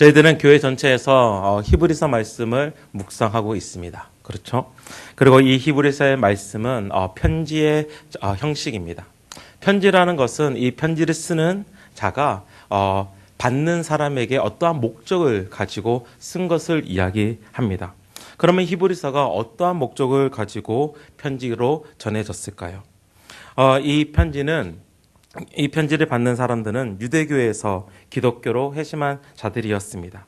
저희들은 교회 전체에서 어, 히브리서 말씀을 묵상하고 있습니다. 그렇죠? 그리고 이 히브리서의 말씀은 어, 편지의 어, 형식입니다. 편지라는 것은 이 편지를 쓰는 자가 어, 받는 사람에게 어떠한 목적을 가지고 쓴 것을 이야기합니다. 그러면 히브리서가 어떠한 목적을 가지고 편지로 전해졌을까요? 어, 이 편지는 이 편지를 받는 사람들은 유대교에서 기독교로 회심한 자들이었습니다.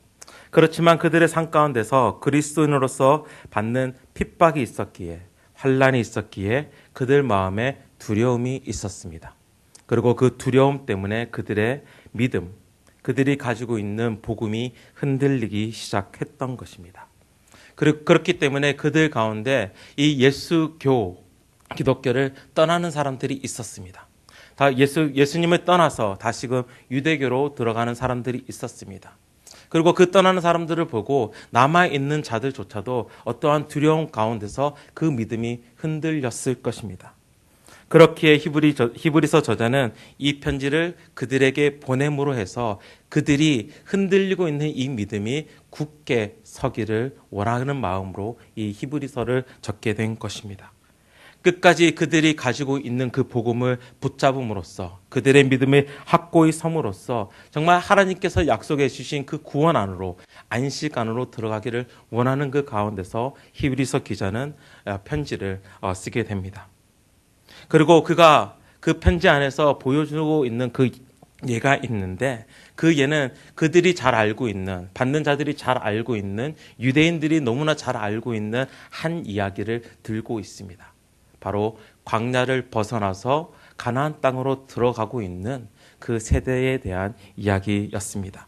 그렇지만 그들의 삶 가운데서 그리스도인으로서 받는 핍박이 있었기에 환란이 있었기에 그들 마음에 두려움이 있었습니다. 그리고 그 두려움 때문에 그들의 믿음, 그들이 가지고 있는 복음이 흔들리기 시작했던 것입니다. 그렇기 때문에 그들 가운데 이 예수교, 기독교를 떠나는 사람들이 있었습니다. 다 예수, 예수님을 떠나서 다시금 유대교로 들어가는 사람들이 있었습니다. 그리고 그 떠나는 사람들을 보고 남아있는 자들조차도 어떠한 두려움 가운데서 그 믿음이 흔들렸을 것입니다. 그렇기에 히브리 저, 히브리서 저자는 이 편지를 그들에게 보냄으로 해서 그들이 흔들리고 있는 이 믿음이 굳게 서기를 원하는 마음으로 이 히브리서를 적게 된 것입니다. 끝까지 그들이 가지고 있는 그 복음을 붙잡음으로써 그들의 믿음을 확고히 섬으로써 정말 하나님께서 약속해 주신 그 구원 안으로 안식 안으로 들어가기를 원하는 그 가운데서 히브리서 기자는 편지를 어, 쓰게 됩니다. 그리고 그가 그 편지 안에서 보여주고 있는 그 예가 있는데 그 예는 그들이 잘 알고 있는 받는 자들이 잘 알고 있는 유대인들이 너무나 잘 알고 있는 한 이야기를 들고 있습니다. 바로 광야를 벗어나서 가나안 땅으로 들어가고 있는 그 세대에 대한 이야기였습니다.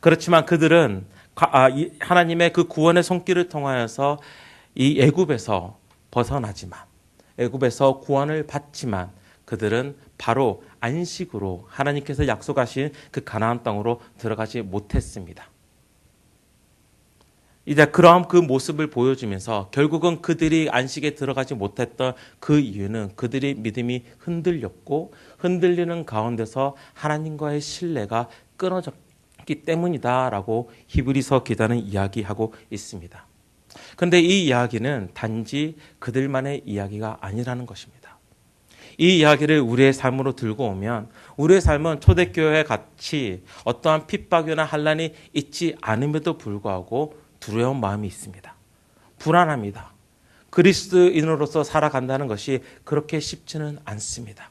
그렇지만 그들은 아, 하나님의 그 구원의 손길을 통하여서 이 애굽에서 벗어나지만 애굽에서 구원을 받지만 그들은 바로 안식으로 하나님께서 약속하신 그 가나안 땅으로 들어가지 못했습니다. 이제 그러한 그 모습을 보여주면서 결국은 그들이 안식에 들어가지 못했던 그 이유는 그들의 믿음이 흔들렸고 흔들리는 가운데서 하나님과의 신뢰가 끊어졌기 때문이다라고 히브리서 기자는 이야기하고 있습니다. 그런데 이 이야기는 단지 그들만의 이야기가 아니라는 것입니다. 이 이야기를 우리의 삶으로 들고 오면 우리의 삶은 초대교회 같이 어떠한 핍박이나 한란이 있지 않음에도 불구하고 두려운 마음이 있습니다. 불안합니다. 그리스도인으로서 살아간다는 것이 그렇게 쉽지는 않습니다.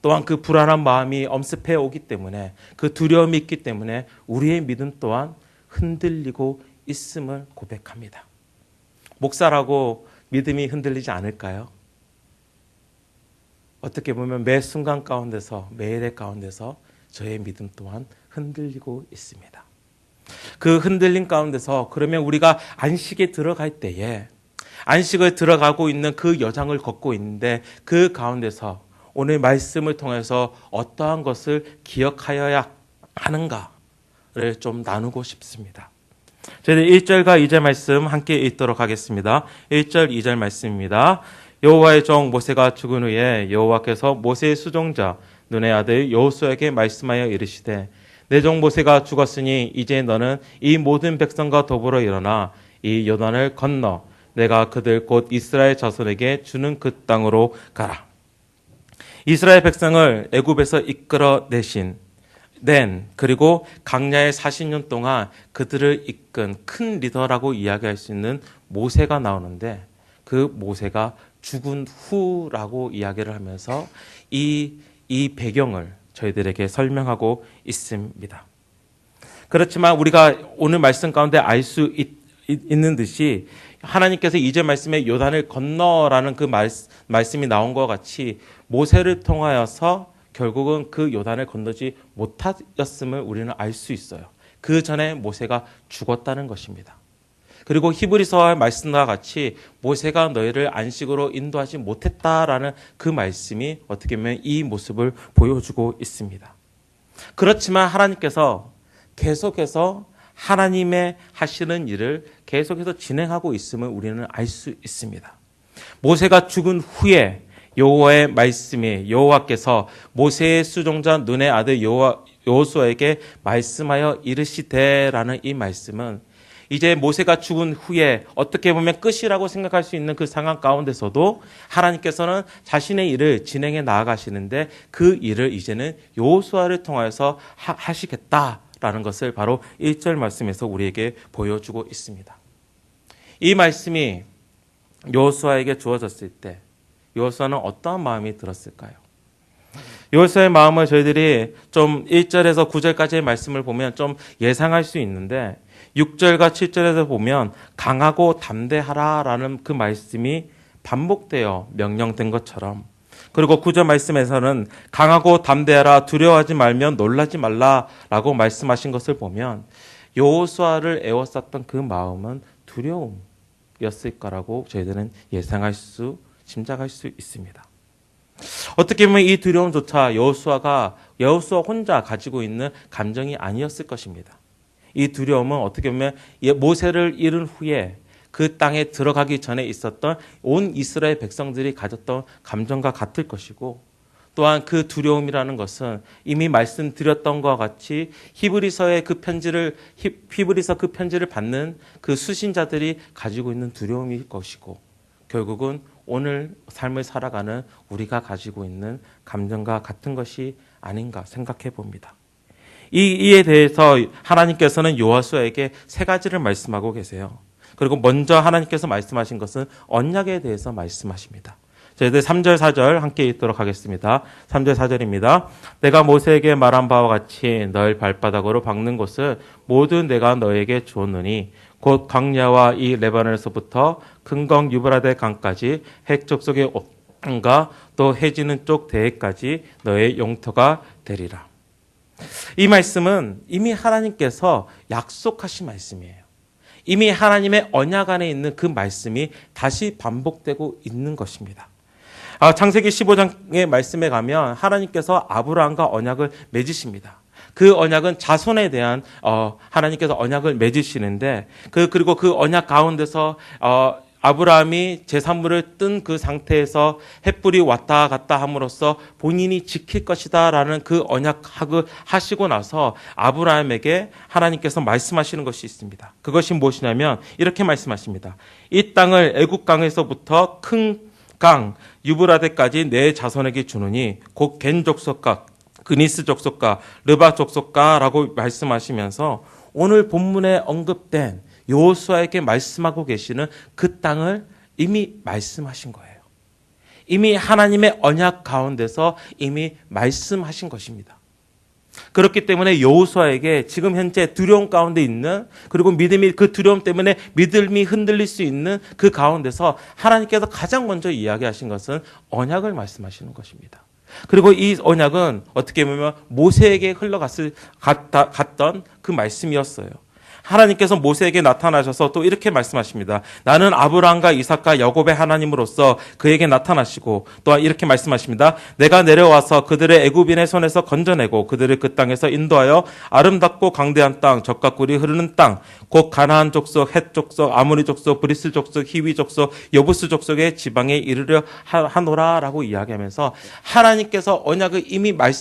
또한 그 불안한 마음이 엄습해 오기 때문에 그 두려움이 있기 때문에 우리의 믿음 또한 흔들리고 있음을 고백합니다. 목사라고 믿음이 흔들리지 않을까요? 어떻게 보면 매 순간 가운데서 매일의 가운데서 저의 믿음 또한 흔들리고 있습니다. 그 흔들림 가운데서 그러면 우리가 안식에 들어갈 때에 안식을 들어가고 있는 그 여장을 걷고 있는데 그 가운데서 오늘 말씀을 통해서 어떠한 것을 기억하여야 하는가를 좀 나누고 싶습니다. 저희들 1절과 2절 말씀 함께 읽도록 하겠습니다. 1절, 2절 말씀입니다. 여호와의 종 모세가 죽은 후에 여호와께서 모세의 수종자 눈의 아들 여호수에게 말씀하여 이르시되 내 종 모세가 죽었으니 이제 너는 이 모든 백성과 더불어 일어나 이 요단을 건너 내가 그들 곧 이스라엘 자손에게 주는 그 땅으로 가라. 이스라엘 백성을 애굽에서 이끌어 내신 낸 그리고 강야의 40년 동안 그들을 이끈 큰 리더라고 이야기할 수 있는 모세가 나오는데 그 모세가 죽은 후라고 이야기를 하면서 이, 이 배경을 저희들에게 설명하고 있습니다. 그렇지만 우리가 오늘 말씀 가운데 알 수 있는 듯이 하나님께서 이제 말씀에 요단을 건너라는 그 말, 말씀이 나온 것 같이 모세를 통하여서 결국은 그 요단을 건너지 못하였음을 우리는 알 수 있어요. 그 전에 모세가 죽었다는 것입니다. 그리고 히브리서의 말씀과 같이 모세가 너희를 안식으로 인도하지 못했다라는 그 말씀이 어떻게 보면 이 모습을 보여주고 있습니다. 그렇지만 하나님께서 계속해서 하나님의 하시는 일을 계속해서 진행하고 있음을 우리는 알 수 있습니다. 모세가 죽은 후에 여호와의 말씀이 여호와께서 모세의 수종자 눈의 아들 여호와 여호수아에게 말씀하여 이르시되라는 이 말씀은 이제 모세가 죽은 후에 어떻게 보면 끝이라고 생각할 수 있는 그 상황 가운데서도 하나님께서는 자신의 일을 진행해 나아가시는데 그 일을 이제는 여호수아를 통하여서 하- 하시겠다라는 것을 바로 1절 말씀에서 우리에게 보여주고 있습니다. 이 말씀이 여호수아에게 주어졌을 때 여호수아는 어떠한 마음이 들었을까요? 여호수아의 마음을 저희들이 좀 1절에서 9절까지의 말씀을 보면 좀 예상할 수 있는데 6절과 7절에서 보면 강하고 담대하라라는 그 말씀이 반복되어 명령된 것처럼 그리고 9절 말씀에서는 강하고 담대하라 두려워하지 말면 놀라지 말라라고 말씀하신 것을 보면 여호수아를 애워쌌던 그 마음은 두려움이었을 거라고 저희들은 예상할 수 짐작할 수 있습니다. 어떻게 보면 이 두려움조차 여호수아가 여호수아 혼자 가지고 있는 감정이 아니었을 것입니다. 이 두려움은 어떻게 보면 예, 모세를 잃은 후에 그 땅에 들어가기 전에 있었던 온 이스라엘 백성들이 가졌던 감정과 같을 것이고 또한 그 두려움이라는 것은 이미 말씀드렸던 것과 같이 히브리서의 그 편지를 히- 히브리서 그 편지를 받는 그 수신자들이 가지고 있는 두려움일 것이고 결국은 오늘 삶을 살아가는 우리가 가지고 있는 감정과 같은 것이 아닌가 생각해 봅니다. 이, 이에 대해서 하나님께서는 요하수에게 세 가지를 말씀하고 계세요. 그리고 먼저 하나님께서 말씀하신 것은 언약에 대해서 말씀하십니다. 저희들 3절, 4절 함께 읽도록 하겠습니다. 3절, 4절입니다. 내가 모세에게 말한 바와 같이 너희 발바닥으로 박는 곳을 모두 내가 너에게 주었느니 곧 광야와 이 레바논에서부터 큰강 유브라데 강까지 핵 족속의 온과 또 해지는 쪽 대해까지 너의 용터가 되리라. 이 말씀은 이미 하나님께서 약속하신 말씀이에요. 이미 하나님의 언약 안에 있는 그 말씀이 다시 반복되고 있는 것입니다. 아, 창세기 15장의 말씀에 가면 하나님께서 아브라함과 언약을 맺으십니다. 그 언약은 자손에 대한 어, 하나님께서 언약을 맺으시는데 그 그리고 그 언약 가운데서 어, 아브라함이 제산물을 뜬 그 상태에서 햇불이 왔다 갔다 함으로써 본인이 지킬 것이다라는 그 언약학을 하시고 나서 아브라함에게 하나님께서 말씀하시는 것이 있습니다. 그것이 무엇이냐면 이렇게 말씀하십니다. 이 땅을 애국 강에서부터 큰 강 유브라데까지 내 자손에게 주느니 곧 겐 족속과 그니스 족속과 르바 족속과라고 말씀하시면서 오늘 본문에 언급된 여호수아에게 말씀하고 계시는 그 땅을 이미 말씀하신 거예요. 이미 하나님의 언약 가운데서 이미 말씀하신 것입니다. 그렇기 때문에 여호수아에게 지금 현재 두려움 가운데 있는 그리고 믿음이 그 두려움 때문에 믿음이 흔들릴 수 있는 그 가운데서 하나님께서 가장 먼저 이야기하신 것은 언약을 말씀하시는 것입니다. 그리고 이 언약은 어떻게 보면 모세에게 흘러갔을 갔다, 갔던 그 말씀이었어요. 하나님께서 모세에게 나타나셔서 또 이렇게 말씀하십니다. 나는 아브라함과 이삭과 야곱의 하나님으로서 그에게 나타나시고 또한 이렇게 말씀하십니다. 내가 내려와서 그들의 애굽인의 손에서 건져내고 그들을 그 땅에서 인도하여 아름답고 강대한 땅, 젖과 꿀이 흐르는 땅, 곧 가나안 족속, 헷 족속, 아무리 족속, 브리스 족속, 히위 족속, 여부스 족속의 지방에 이르려 하- 하노라라고 이야기하면서 하나님께서 언약을 이미 말,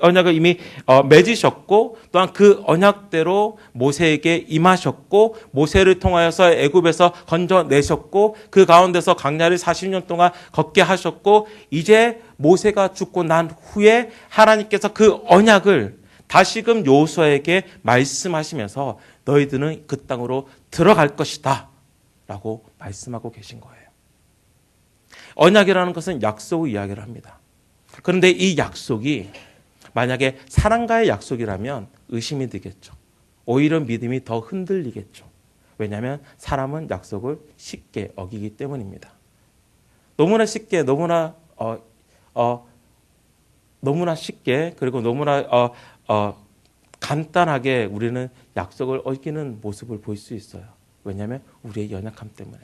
언약을 이미 어, 맺으셨고 또한 그 언약대로 모세 에게 임하셨고 모세를 통하여서 애굽에서 건져내셨고 그 가운데서 강야를 40년 동안 걷게 하셨고 이제 모세가 죽고 난 후에 하나님께서 그 언약을 다시금 여호수아에게 말씀하시면서 너희들은 그 땅으로 들어갈 것이다 라고 말씀하고 계신 거예요. 언약이라는 것은 약속의 이야기를 합니다. 그런데 이 약속이 만약에 사랑과의 약속이라면 의심이 되겠죠. 오히려 믿음이 더 흔들리겠죠. 왜냐하면 사람은 약속을 쉽게 어기기 때문입니다. 너무나 쉽게, 너무나 어, 어, 너무나 쉽게 그리고 너무나 어, 어, 간단하게 우리는 약속을 어기는 모습을 볼 수 있어요. 왜냐하면 우리의 연약함 때문에.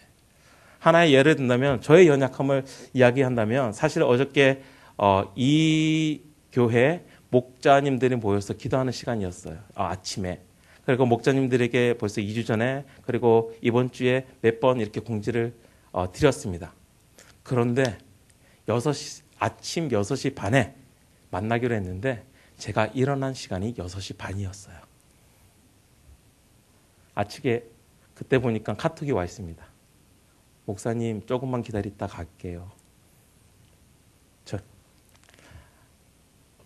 하나의 예를 든다면 저의 연약함을 이야기한다면 사실 어저께 어, 이 교회 목자님들이 모여서 기도하는 시간이었어요. 아, 아침에. 그리고 목자님들에게 벌써 2주 전에 그리고 이번 주에 몇 번 이렇게 공지를 어, 드렸습니다. 그런데 6시, 아침 6시 반에 만나기로 했는데 제가 일어난 시간이 6시 반이었어요. 아침에 그때 보니까 카톡이 와 있습니다. 목사님 조금만 기다리다 갈게요.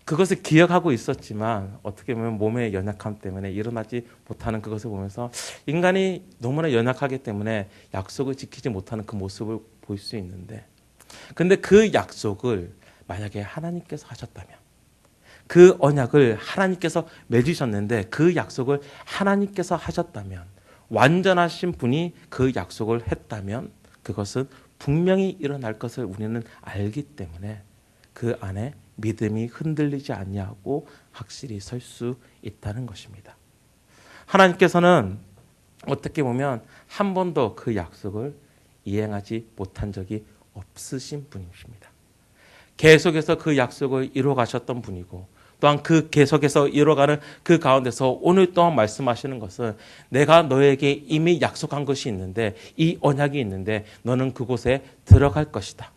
그것을 기억하고 있었지만 어떻게 보면 몸의 연약함 때문에 일어나지 못하는 그것을 보면서 인간이 너무나 연약하기 때문에 약속을 지키지 못하는 그 모습을 볼 수 있는데 근데 그 약속을 만약에 하나님께서 하셨다면 그 언약을 하나님께서 맺으셨는데 그 약속을 하나님께서 하셨다면 완전하신 분이 그 약속을 했다면 그것은 분명히 일어날 것을 우리는 알기 때문에 그 안에 믿음이 흔들리지 않냐고 확실히 설 수 있다는 것입니다. 하나님께서는 어떻게 보면 한 번도 그 약속을 이행하지 못한 적이 없으신 분이십니다. 계속해서 그 약속을 이루어 가셨던 분이고 또한 그 계속해서 이루어가는 그 가운데서 오늘 또한 말씀하시는 것은 내가 너에게 이미 약속한 것이 있는데 이 언약이 있는데 너는 그곳에 들어갈 것이다.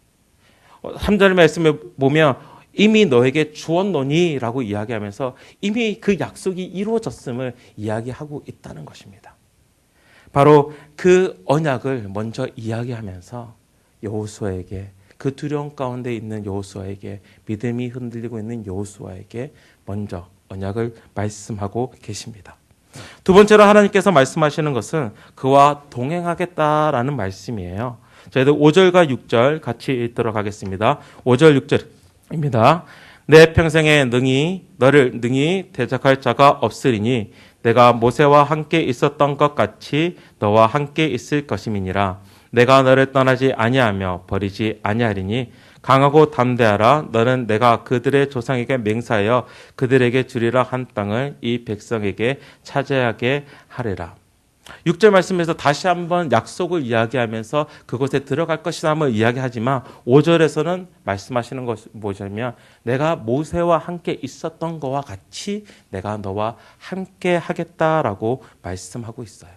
3절 말씀에 보면 이미 너에게 주었노니라고 이야기하면서 이미 그 약속이 이루어졌음을 이야기하고 있다는 것입니다. 바로 그 언약을 먼저 이야기하면서 여호수아에게 그 두려움 가운데 있는 여호수아에게 믿음이 흔들리고 있는 여호수아에게 먼저 언약을 말씀하고 계십니다. 두 번째로 하나님께서 말씀하시는 것은 그와 동행하겠다라는 말씀이에요. 저희들 5절과 6절 같이 읽도록 하겠습니다. 5절 6절 입니다. 내 평생에 능히 너를 능히 대적할 자가 없으리니 내가 모세와 함께 있었던 것 같이 너와 함께 있을 것임이니라. 내가 너를 떠나지 아니하며 버리지 아니하리니 강하고 담대하라 너는 내가 그들의 조상에게 맹사하여 그들에게 주리라 한 땅을 이 백성에게 차지하게 하리라. 6절 말씀에서 다시 한번 약속을 이야기하면서 그곳에 들어갈 것이라을 이야기하지만 5절에서는 말씀하시는 것이 뭐냐면 내가 모세와 함께 있었던 것과 같이 내가 너와 함께 하겠다라고 말씀하고 있어요.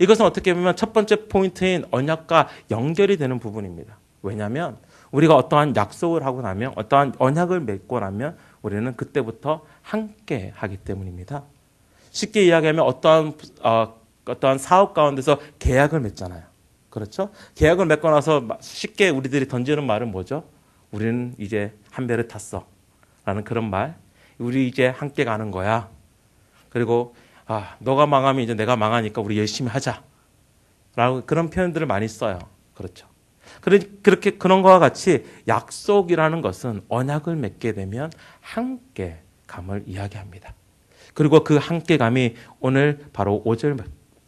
이것은 어떻게 보면 첫 번째 포인트인 언약과 연결이 되는 부분입니다. 왜냐하면 우리가 어떠한 약속을 하고 나면 어떠한 언약을 맺고 나면 우리는 그때부터 함께 하기 때문입니다. 쉽게 이야기하면 어떠한 어, 어떠한 사업 가운데서 계약을 맺잖아요. 그렇죠? 계약을 맺고 나서 쉽게 우리들이 던지는 말은 뭐죠? 우리는 이제 한 배를 탔어. 라는 그런 말. 우리 이제 함께 가는 거야. 그리고 아, 너가 망하면 이제 내가 망하니까 우리 열심히 하자. 라고 그런 표현들을 많이 써요. 그렇죠. 그렇게 그런 것과 같이 약속이라는 것은 언약을 맺게 되면 함께 감을 이야기합니다. 그리고 그 함께 감이 오늘 바로 5절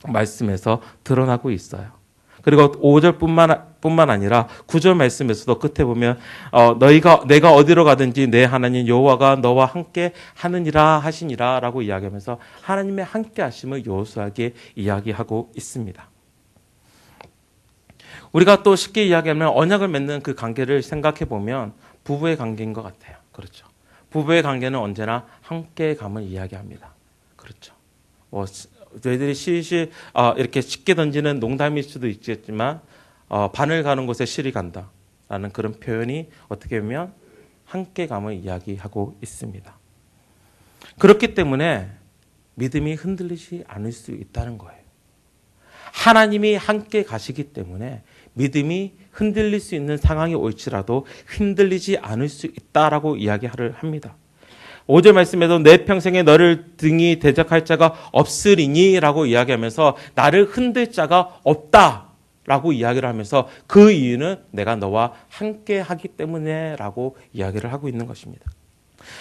말씀에서 드러나고 있어요. 그리고 5절뿐만 뿐만 아니라 9절 말씀에서도 끝에 보면 어, 너희가 내가 어디로 가든지 내 하나님 여호와가 너와 함께 하느니라 하시니라라고 이야기하면서 하나님의 함께 하심을 여호수아에게 이야기하고 있습니다. 우리가 또 쉽게 이야기하면 언약을 맺는 그 관계를 생각해 보면 부부의 관계인 것 같아요. 그렇죠. 부부의 관계는 언제나 함께 감을 이야기합니다. 그렇죠. 뭐 저희들이 실실 어, 이렇게 쉽게 던지는 농담일 수도 있겠지만 어, 바늘 가는 곳에 실이 간다라는 그런 표현이 어떻게 보면 함께감을 이야기하고 있습니다. 그렇기 때문에 믿음이 흔들리지 않을 수 있다는 거예요. 하나님이 함께 가시기 때문에 믿음이 흔들릴 수 있는 상황이 올지라도 흔들리지 않을 수 있다라고 이야기를 합니다. 5절 말씀에도 내 평생에 너를 등이 대적할 자가 없으리니 라고 이야기하면서 나를 흔들 자가 없다 라고 이야기를 하면서 그 이유는 내가 너와 함께 하기 때문에 라고 이야기를 하고 있는 것입니다.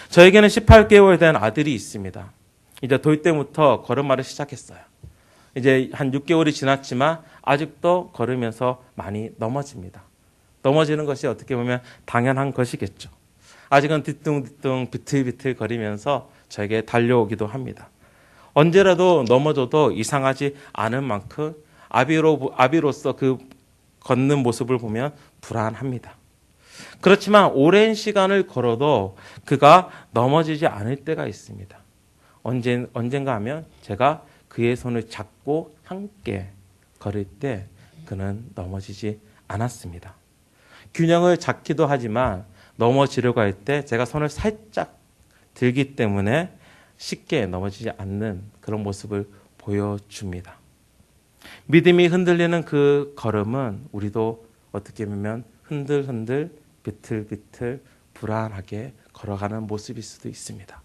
저에게는 18개월 된 아들이 있습니다. 이제 돌 때부터 걸음마를 시작했어요. 이제 한 6개월이 지났지만 아직도 걸으면서 많이 넘어집니다. 넘어지는 것이 어떻게 보면 당연한 것이겠죠. 아직은 뒤뚱뒤뚱 비틀비틀 거리면서 저에게 달려오기도 합니다. 언제라도 넘어져도 이상하지 않은 만큼 아비로, 아비로서 그 걷는 모습을 보면 불안합니다. 그렇지만 오랜 시간을 걸어도 그가 넘어지지 않을 때가 있습니다. 언제, 언젠가 하면 제가 그의 손을 잡고 함께 걸을 때 그는 넘어지지 않았습니다. 균형을 잡기도 하지만 넘어지려고 할 때 제가 손을 살짝 들기 때문에 쉽게 넘어지지 않는 그런 모습을 보여줍니다. 믿음이 흔들리는 그 걸음은 우리도 어떻게 보면 흔들흔들 비틀비틀 불안하게 걸어가는 모습일 수도 있습니다.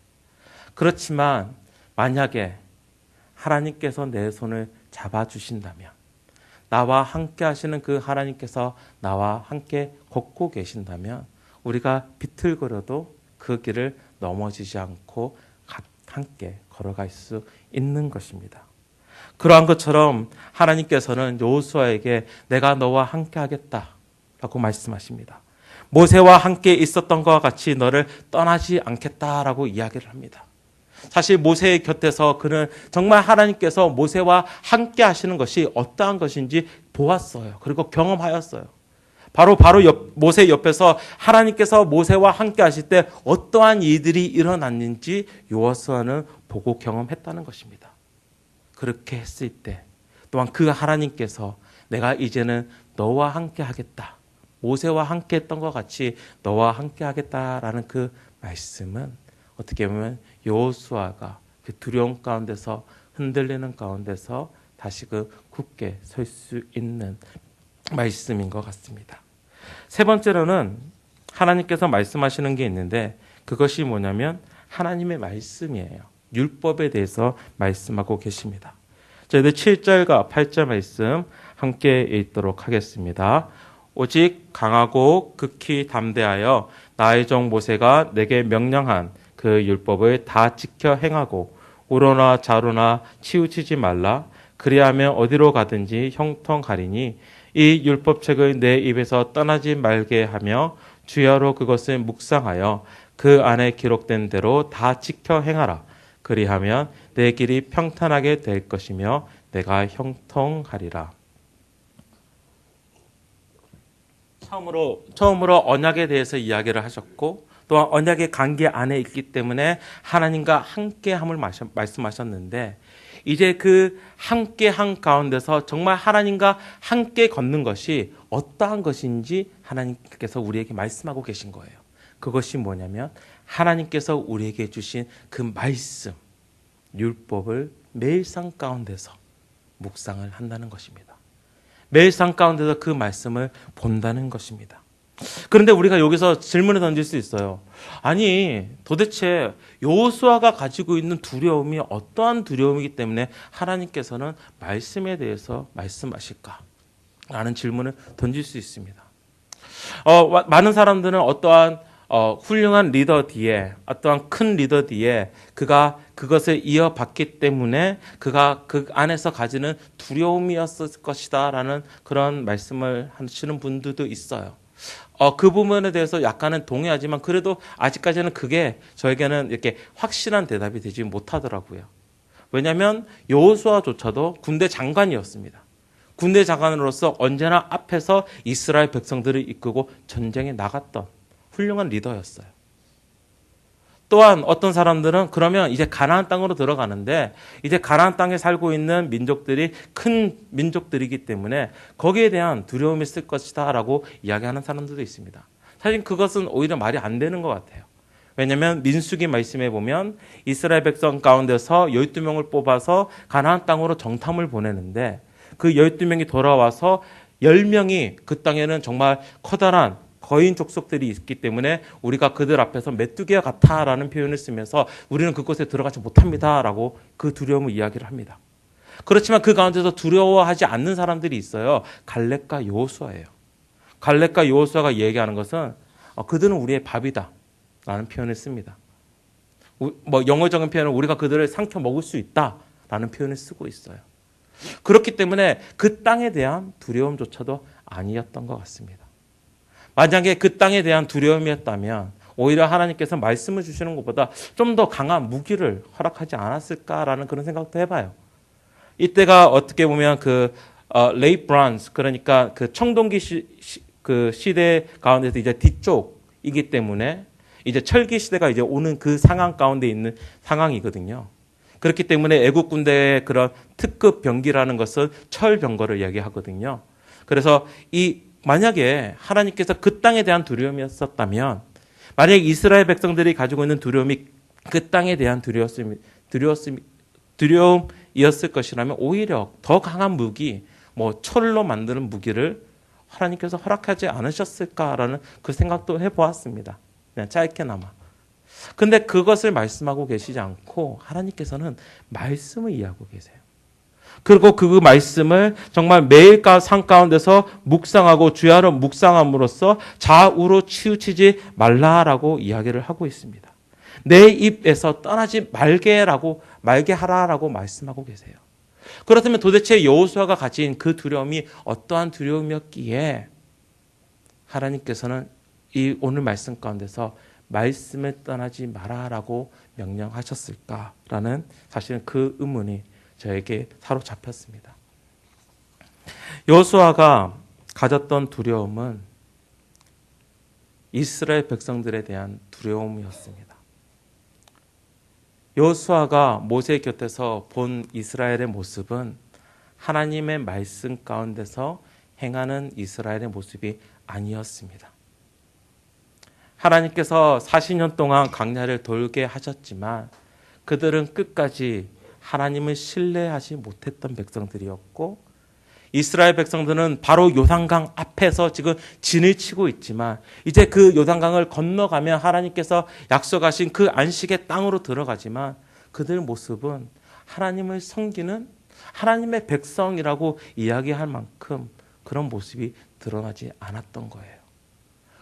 그렇지만 만약에 하나님께서 내 손을 잡아주신다면 나와 함께 하시는 그 하나님께서 나와 함께 걷고 계신다면 우리가 비틀거려도 그 길을 넘어지지 않고 함께 걸어갈 수 있는 것입니다. 그러한 것처럼 하나님께서는 여호수아에게 내가 너와 함께 하겠다라고 말씀하십니다. 모세와 함께 있었던 것과 같이 너를 떠나지 않겠다라고 이야기를 합니다. 사실 모세의 곁에서 그는 정말 하나님께서 모세와 함께 하시는 것이 어떠한 것인지 보았어요. 그리고 경험하였어요. 바로 바로 옆, 모세 옆에서 하나님께서 모세와 함께 하실 때 어떠한 일들이 일어났는지 요호수아는 보고 경험했다는 것입니다. 그렇게 했을 때 또한 그 하나님께서 내가 이제는 너와 함께 하겠다. 모세와 함께 했던 것 같이 너와 함께 하겠다라는 그 말씀은 어떻게 보면 여호수아가 그 두려움 가운데서 흔들리는 가운데서 다시 그 굳게 설 수 있는 말씀인 것 같습니다. 세 번째로는 하나님께서 말씀하시는 게 있는데 그것이 뭐냐면 하나님의 말씀이에요. 율법에 대해서 말씀하고 계십니다. 저희들 7절과 8절 말씀 함께 읽도록 하겠습니다. 오직 강하고 극히 담대하여 나의 종 모세가 내게 명령한 그 율법을 다 지켜 행하고 우로나 자로나 치우치지 말라 그리하면 어디로 가든지 형통하리니 이 율법책을 내 입에서 떠나지 말게 하며 주야로 그것을 묵상하여 그 안에 기록된 대로 다 지켜 행하라 그리하면 내 길이 평탄하게 될 것이며 내가 형통하리라. 처음으로 처음으로 언약에 대해서 이야기를 하셨고 또한 언약의 관계 안에 있기 때문에 하나님과 함께함을 말씀하셨는데 이제 그 함께 한 가운데서 정말 하나님과 함께 걷는 것이 어떠한 것인지 하나님께서 우리에게 말씀하고 계신 거예요. 그것이 뭐냐면 하나님께서 우리에게 주신 그 말씀, 율법을 매일 삶 가운데서 묵상을 한다는 것입니다. 매일 삶 가운데서 그 말씀을 본다는 것입니다. 그런데 우리가 여기서 질문을 던질 수 있어요. 아니, 도대체 여호수아가 가지고 있는 두려움이 어떠한 두려움이기 때문에 하나님께서는 말씀에 대해서 말씀하실까? 라는 질문을 던질 수 있습니다. 어, 많은 사람들은 어떠한 어, 훌륭한 리더 뒤에 어떠한 큰 리더 뒤에 그가 그것을 이어받기 때문에 그가 그 안에서 가지는 두려움이었을 것이다라는 그런 말씀을 하시는 분들도 있어요. 어, 그 부분에 대해서 약간은 동의하지만 그래도 아직까지는 그게 저에게는 이렇게 확실한 대답이 되지 못하더라고요. 왜냐하면 여호수아조차도 군대 장관이었습니다. 군대 장관으로서 언제나 앞에서 이스라엘 백성들을 이끌고 전쟁에 나갔던 훌륭한 리더였어요. 또한 어떤 사람들은 그러면 이제 가나안 땅으로 들어가는데 이제 가나안 땅에 살고 있는 민족들이 큰 민족들이기 때문에 거기에 대한 두려움이 있을 것이다라고 이야기하는 사람들도 있습니다. 사실 그것은 오히려 말이 안 되는 것 같아요. 왜냐하면 민수기 말씀에 보면 이스라엘 백성 가운데서 12명을 뽑아서 가나안 땅으로 정탐을 보내는데 그 12명이 돌아와서 10명이 그 땅에는 정말 커다란 거인 족속들이 있기 때문에 우리가 그들 앞에서 메뚜기와 같아라는 표현을 쓰면서 우리는 그곳에 들어가지 못합니다라고 그 두려움을 이야기를 합니다. 그렇지만 그 가운데서 두려워하지 않는 사람들이 있어요. 갈렙과 요호수아예요. 갈렙과 요호수아가 얘기하는 것은 어, 그들은 우리의 밥이다라는 표현을 씁니다. 뭐 영어적인 표현은 우리가 그들을 삼켜 먹을 수 있다라는 표현을 쓰고 있어요. 그렇기 때문에 그 땅에 대한 두려움조차도 아니었던 것 같습니다. 만약에 그 땅에 대한 두려움이었다면 오히려 하나님께서 말씀을 주시는 것보다 좀 더 강한 무기를 허락하지 않았을까라는 그런 생각도 해봐요. 이때가 어떻게 보면 그 어, 레이 브란스 그러니까 그 청동기 시, 시, 그 시대 가운데서 이제 뒤쪽이기 때문에 이제 철기 시대가 이제 오는 그 상황 가운데 있는 상황이거든요. 그렇기 때문에 애국 군대의 그런 특급 병기라는 것은 철병거를 이야기하거든요. 그래서 이 만약에 하나님께서 그 땅에 대한 두려움이었었다면, 만약 이스라엘 백성들이 가지고 있는 두려움이 그 땅에 대한 두려웠음, 두려웠음, 두려움이었을 것이라면 오히려 더 강한 무기, 뭐 철로 만드는 무기를 하나님께서 허락하지 않으셨을까라는 그 생각도 해보았습니다. 그냥 짧게나마. 근데 그것을 말씀하고 계시지 않고 하나님께서는 말씀을 이해하고 계세요. 그리고 그 말씀을 정말 매일 삶 가운데서 묵상하고 주야로 묵상함으로써 좌우로 치우치지 말라라고 이야기를 하고 있습니다. 내 입에서 떠나지 말게라고 말게 하라라고 말씀하고 계세요. 그렇다면 도대체 여호수아가 가진 그 두려움이 어떠한 두려움이었기에 하나님께서는 이 오늘 말씀 가운데서 말씀에 떠나지 마라라고 명령하셨을까라는 사실은 그 의문이 저에게 사로잡혔습니다. 여호수아가 가졌던 두려움은 이스라엘 백성들에 대한 두려움이었습니다. 여호수아가 모세 곁에서 본 이스라엘의 모습은 하나님의 말씀 가운데서 행하는 이스라엘의 모습이 아니었습니다. 하나님께서 40년 동안 강야를 돌게 하셨지만 그들은 끝까지 하나님을 신뢰하지 못했던 백성들이었고 이스라엘 백성들은 바로 요단강 앞에서 지금 진을 치고 있지만 이제 그 요단강을 건너가면 하나님께서 약속하신 그 안식의 땅으로 들어가지만 그들 모습은 하나님을 섬기는 하나님의 백성이라고 이야기할 만큼 그런 모습이 드러나지 않았던 거예요.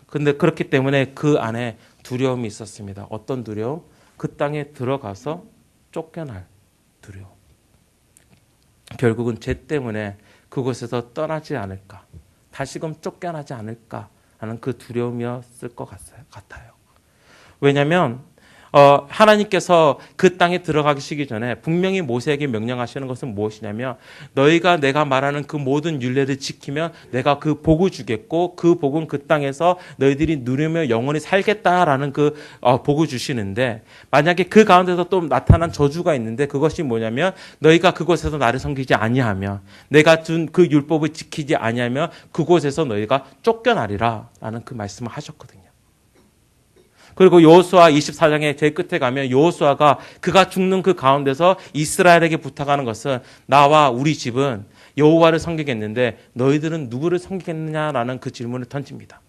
근데 그렇기 때문에 그 안에 두려움이 있었습니다. 어떤 두려움? 그 땅에 들어가서 쫓겨날 두려움. 결국은 죄 때문에 그곳에서 떠나지 않을까, 다시금 쫓겨나지 않을까 하는 그 두려움이었을 것 같아요. 왜냐하면 어, 하나님께서 그 땅에 들어가시기 전에 분명히 모세에게 명령하시는 것은 무엇이냐면 너희가 내가 말하는 그 모든 윤례를 지키면 내가 그 복을 주겠고 그 복은 그 땅에서 너희들이 누리며 영원히 살겠다라는 그 어, 복을 주시는데 만약에 그 가운데서 또 나타난 저주가 있는데 그것이 뭐냐면 너희가 그곳에서 나를 섬기지 아니하며 내가 준 그 율법을 지키지 아니하며 그곳에서 너희가 쫓겨나리라라는 그 말씀을 하셨거든요. 그리고 여호수아 24장의 제일 끝에 가면 여호수아가 그가 죽는 그 가운데서 이스라엘에게 부탁하는 것은 나와 우리 집은 여호와를 섬기겠는데 너희들은 누구를 섬기겠느냐라는 그 질문을 던집니다.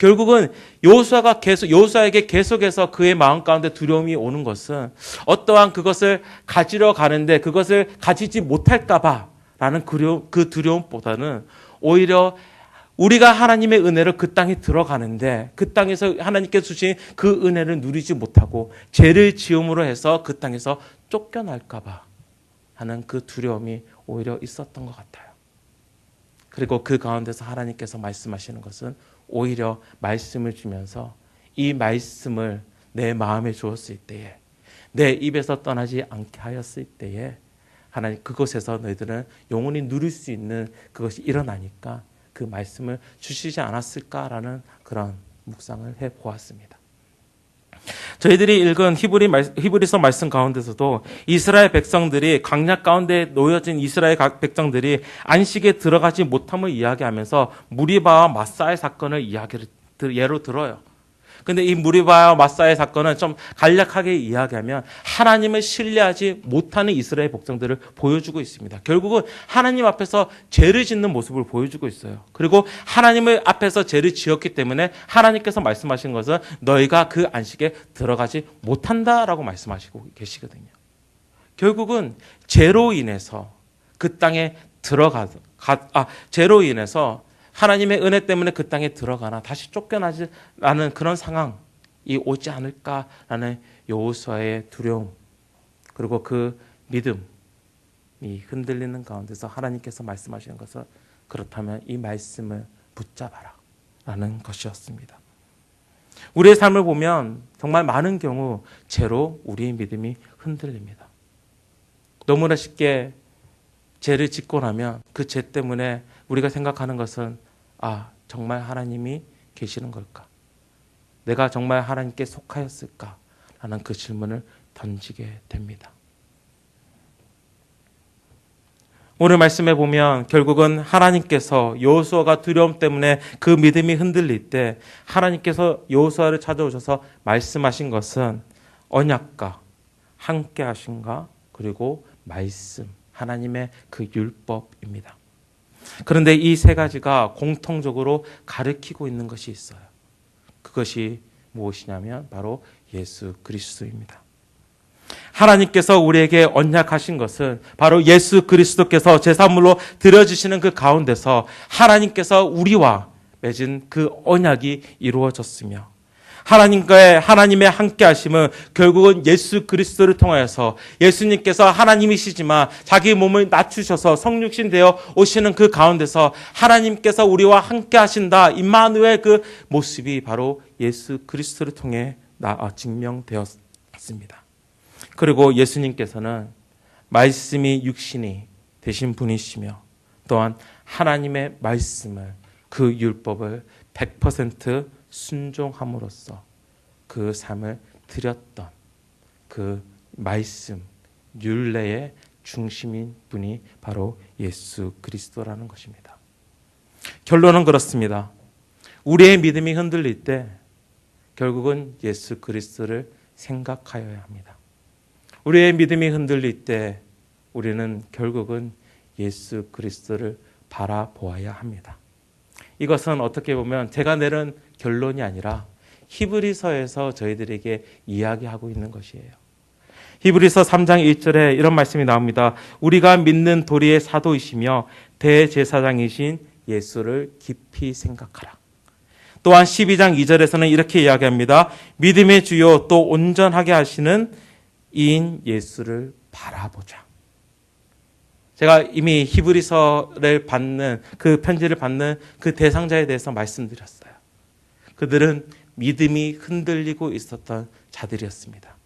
결국은 여호수아가 계속 여호수아에게 계속해서 그의 마음 가운데 두려움이 오는 것은 어떠한 그것을 가지러 가는데 그것을 가지지 못할까봐라는 그 두려움보다는 오히려 우리가 하나님의 은혜로 그 땅에 들어가는데 그 땅에서 하나님께서 주신 그 은혜를 누리지 못하고 죄를 지음으로 해서 그 땅에서 쫓겨날까봐 하는 그 두려움이 오히려 있었던 것 같아요. 그리고 그 가운데서 하나님께서 말씀하시는 것은 오히려 말씀을 주면서 이 말씀을 내 마음에 주었을 때에 내 입에서 떠나지 않게 하였을 때에 하나님 그곳에서 너희들은 영원히 누릴 수 있는 그것이 일어나니까 그 말씀을 주시지 않았을까라는 그런 묵상을 해 보았습니다. 저희들이 읽은 히브리 말, 히브리서 말씀 가운데서도 이스라엘 백성들이 강약 가운데 놓여진 이스라엘 백성들이 안식에 들어가지 못함을 이야기하면서 무리바와 마사의 사건을 이야기를 예로 들어요. 근데 이 무리바와 마사의 사건은 좀 간략하게 이야기하면 하나님을 신뢰하지 못하는 이스라엘 복장들을 보여주고 있습니다. 결국은 하나님 앞에서 죄를 짓는 모습을 보여주고 있어요. 그리고 하나님을 앞에서 죄를 지었기 때문에 하나님께서 말씀하신 것은 너희가 그 안식에 들어가지 못한다라고 말씀하시고 계시거든요. 결국은 죄로 인해서 그 땅에 들어가 아 죄로 인해서 하나님의 은혜 때문에 그 땅에 들어가나 다시 쫓겨나지 않은 그런 상황이 오지 않을까라는 여호수아의 두려움 그리고 그 믿음이 흔들리는 가운데서 하나님께서 말씀하시는 것은 그렇다면 이 말씀을 붙잡아라 라는 것이었습니다. 우리의 삶을 보면 정말 많은 경우 죄로 우리의 믿음이 흔들립니다. 너무나 쉽게 죄를 짓고 나면 그 죄 때문에 우리가 생각하는 것은 아, 정말 하나님이 계시는 걸까? 내가 정말 하나님께 속하였을까? 라는 그 질문을 던지게 됩니다. 오늘 말씀에 보면 결국은 하나님께서 여호수아가 두려움 때문에 그 믿음이 흔들릴 때 하나님께서 여호수아를 찾아오셔서 말씀하신 것은 언약과 함께 하신가 그리고 말씀 하나님의 그 율법입니다. 그런데 이 세 가지가 공통적으로 가르치고 있는 것이 있어요. 그것이 무엇이냐면 바로 예수 그리스도입니다. 하나님께서 우리에게 언약하신 것은 바로 예수 그리스도께서 제사물로 드려주시는 그 가운데서 하나님께서 우리와 맺은 그 언약이 이루어졌으며 하나님과의 하나님의 함께 하심은 결국은 예수 그리스도를 통하여서 예수님께서 하나님이시지만 자기 몸을 낮추셔서 성육신 되어 오시는 그 가운데서 하나님께서 우리와 함께 하신다 임마누엘 그 모습이 바로 예수 그리스도를 통해 나 아, 증명되었습니다. 그리고 예수님께서는 말씀이 육신이 되신 분이시며 또한 하나님의 말씀을 그 율법을 100% 순종함으로써 그 삶을 드렸던 그 말씀 율례의 중심인 분이 바로 예수 그리스도라는 것입니다. 결론은 그렇습니다. 우리의 믿음이 흔들릴 때 결국은 예수 그리스도를 생각하여야 합니다. 우리의 믿음이 흔들릴 때 우리는 결국은 예수 그리스도를 바라보아야 합니다. 이것은 어떻게 보면 제가 내린 결론이 아니라 히브리서에서 저희들에게 이야기하고 있는 것이에요. 히브리서 3장 1절에 이런 말씀이 나옵니다. 우리가 믿는 도리의 사도이시며 대제사장이신 예수를 깊이 생각하라. 또한 12장 2절에서는 이렇게 이야기합니다. 믿음의 주요 또 온전하게 하시는 이인 예수를 바라보자. 제가 이미 히브리서를 받는 그 편지를 받는 그 대상자에 대해서 말씀드렸어요. 그들은 믿음이 흔들리고 있었던 자들이었습니다.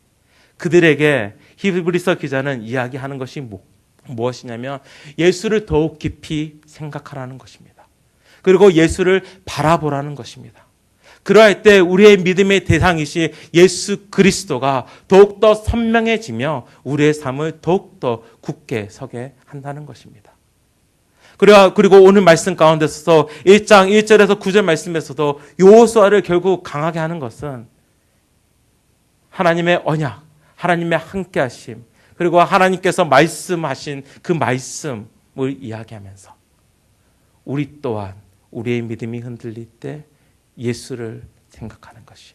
그들에게 히브리서 기자는 이야기하는 것이 뭐, 무엇이냐면 예수를 더욱 깊이 생각하라는 것입니다. 그리고 예수를 바라보라는 것입니다. 그러할 때 우리의 믿음의 대상이시 예수 그리스도가 더욱더 선명해지며 우리의 삶을 더욱더 굳게 서게 한다는 것입니다. 그리고 오늘 말씀 가운데서 1장 1절에서 9절 말씀에서도 요호수아를 결국 강하게 하는 것은 하나님의 언약, 하나님의 함께 하심, 그리고 하나님께서 말씀하신 그 말씀을 이야기하면서 우리 또한 우리의 믿음이 흔들릴 때 예수를 생각하는 것이,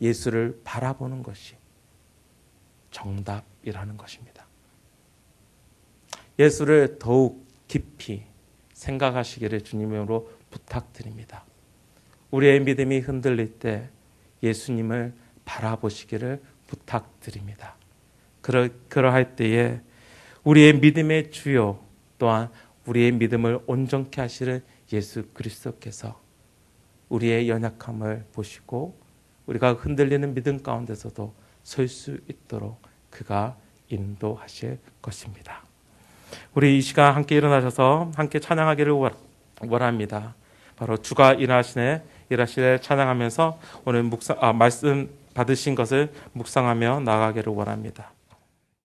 예수를 바라보는 것이 정답이라는 것입니다. 예수를 더욱 깊이 생각하시기를 주님으로 부탁드립니다. 우리의 믿음이 흔들릴 때 예수님을 바라보시기를 부탁드립니다. 그러, 그러할 때에 우리의 믿음의 주요 또한 우리의 믿음을 온전케 하시는 예수 그리스도께서 우리의 연약함을 보시고 우리가 흔들리는 믿음 가운데서도 설 수 있도록 그가 인도하실 것입니다. 우리 이 시간 함께 일어나셔서 함께 찬양하기를 원합니다. 바로 주가 일하시네 일하시네 찬양하면서 오늘 묵상 아, 말씀 받으신 것을 묵상하며 나가기를 원합니다.